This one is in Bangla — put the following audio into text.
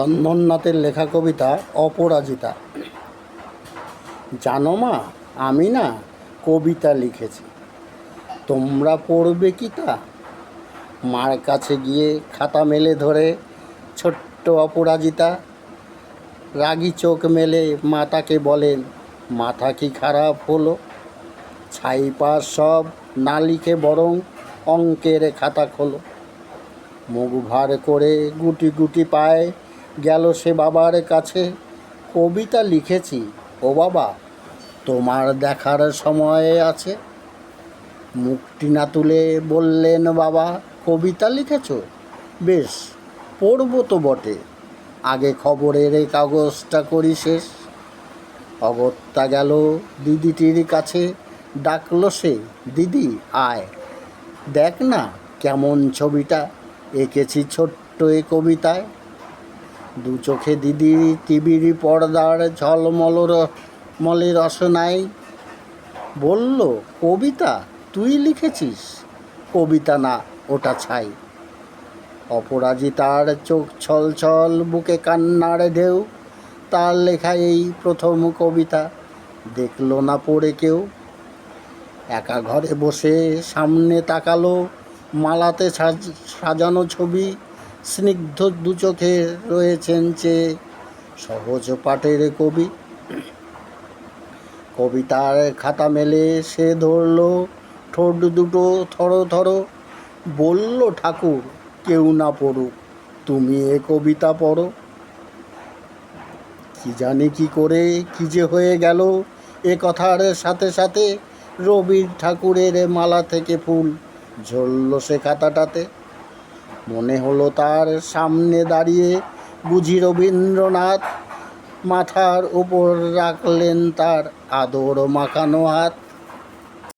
চন্দননাথের লেখা কবিতা অপরাজিতা। জানো মা, আমি না কবিতা লিখেছি। তোমরা পড়বে কি তা? মার কাছে গিয়ে খাতা মেলে ধরে, ছোট্ট অপরাজিতা। রাগি চোখ মেলে মাতাকে বলেন মাথা কি খারাপ হলো? ছাই পাশ সব না লিখে বরং অঙ্কের খাতা খোলো। মুখ ভার করে গুটি গুটি পায় গেল সে বাবার কাছে। কবিতা লিখেছি, ও বাবা, তোমার দেখার সময় আছে। মুখটি না তুলে বললেন, বাবা, কবিতা লিখেছ? বেশ, পড়ব তো বটে। আগে খবরের এই কাগজটা করি শেষ। অগত্যা গেল দিদিটির কাছে। ডাকলো সে, দিদি, আয়। দেখ না কেমন ছবিটা। এঁকেছি ছোট্ট এ কবিতায়। দু চোখে দিদি টিভির পর্দার ঝলমল মলে রসনাই বলল, কবিতা, তুই লিখেছিস? কবিতা না, ওটা ছাই। অপরাজিতার চোখ ছল ছল, বুকে কান্নার ঢেউ। তার লেখা এই প্রথম কবিতা, দেখল না পড়ে কেউ। একা ঘরে বসে সামনে তাকালো, মালাতে সাজ- সাজানো ছবি। স্নিগ্ধ দু চোখে রয়েছেন চেয়ে সহজ পাঠের কবি। কবিতার খাতা মেলে সে ধরলো, ঠোঁট দুটো থরো থরো। বলল, ঠাকুর, কেউ না পড়ুক, তুমি এ কবিতা পড়ো। কি জানি কি করে, কি যে হয়ে গেল, এ কথার সাথে সাথে রবি ঠাকুরের মালা থেকে ফুল ঝরল সে খাতাটাতে। মনে হলো তার সামনে দাঁড়িয়ে বুঝি রবীন্দ্রনাথ মাথার উপর রাখলেন তার আদর মাখানো হাত।